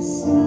us.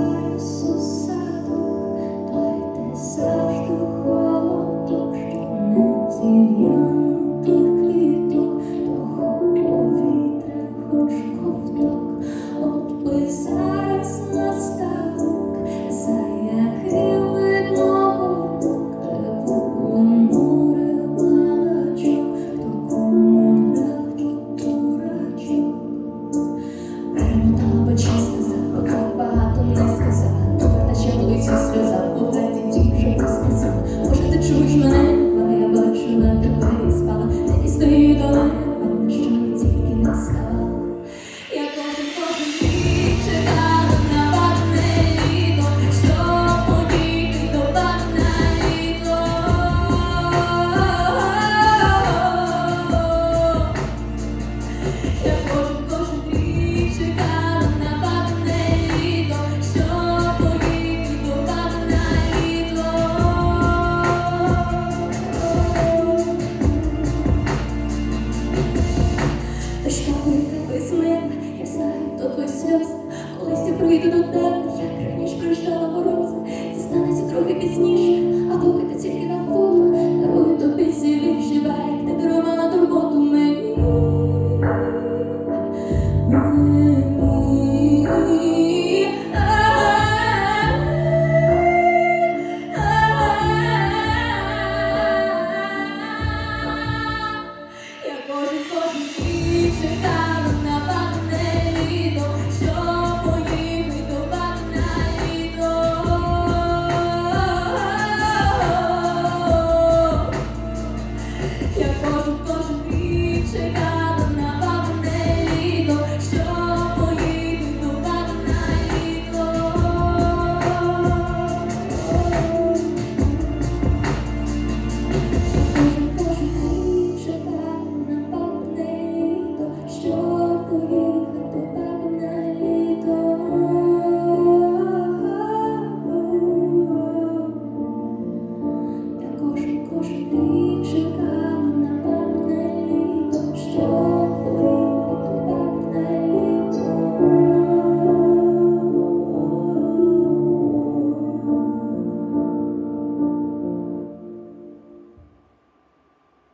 час, колись я прийду до тебе, як раніше прийшла мороз, це станеться трохи пізніше, а доки ти тільки на полу, дарую тобі сіві жива, як ти дарувала на турботу мені. Я кожен кожен день читаю.